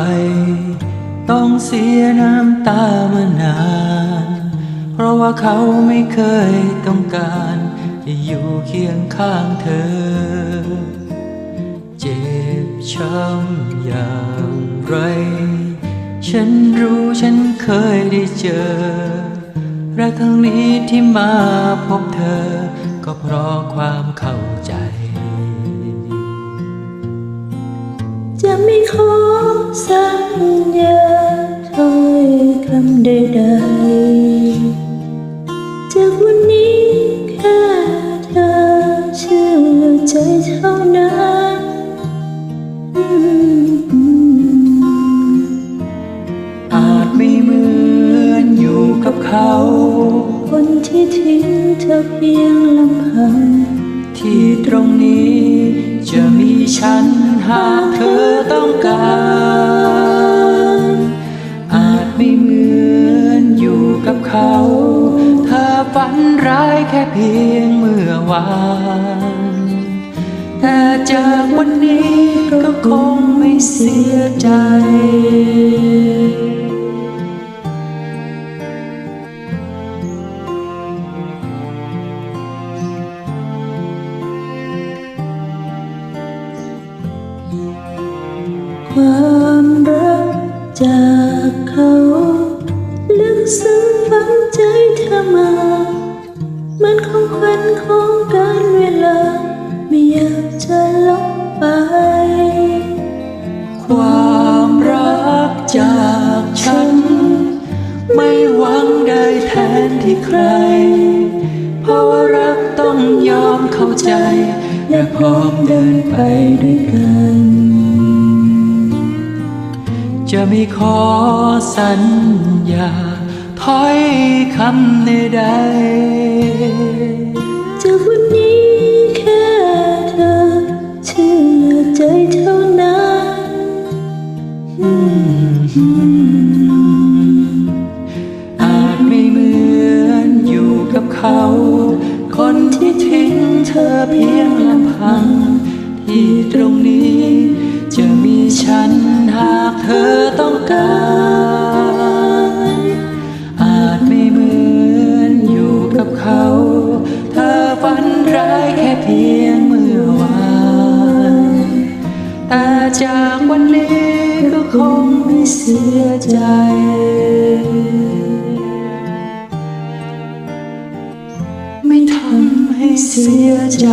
ไปต้องเสียน้ำตามานาน เพราะว่าเขาไม่เคยต้องการจะอยู่เคียงข้างเธอ เจ็บช้ำอย่างไร ฉันรู้ฉันเคยได้เจอ รักครั้งนี้ที่มาพบเธอ ก็เพราะความเข้า สัญญาถ้อยคำใดๆจากวันนี้แค่เธอเชื่อใจเท่านั้นอาจไม่เหมือนอยู่กับเขา คนที่ทิ้งเธอเพียงลำพังที่ตรงนี้จะมีฉันหากเธอต้องการ ฝันร้ายแค่เพียงเมื่อวาน แต่จากวันนี้ก็คงไม่เสียใจความ มันของขวัญของการเวลา ไม่อยากจะลบไป ความรักจากฉัน ไม่หวังได้แทนที่ใคร เพราะว่ารักต้องยอมเข้าใจ และพร้อมเดินไปด้วยกัน จะไม่ขอสัญญา ถ้อยคำใดๆจากวันนี้แค่เธอเชื่อใจเท่านั้นอืมอาจไม่เหมือนอยู่กับเขา คนที่ทิ้งเธอเพียงลำพัง ที่ตรงนี้จะมีฉันหากเธอต้องการ เพียงเมื่อวานแต่จากวันนี้ก็คงไม่เสียใจไม่ทำให้เสียใจ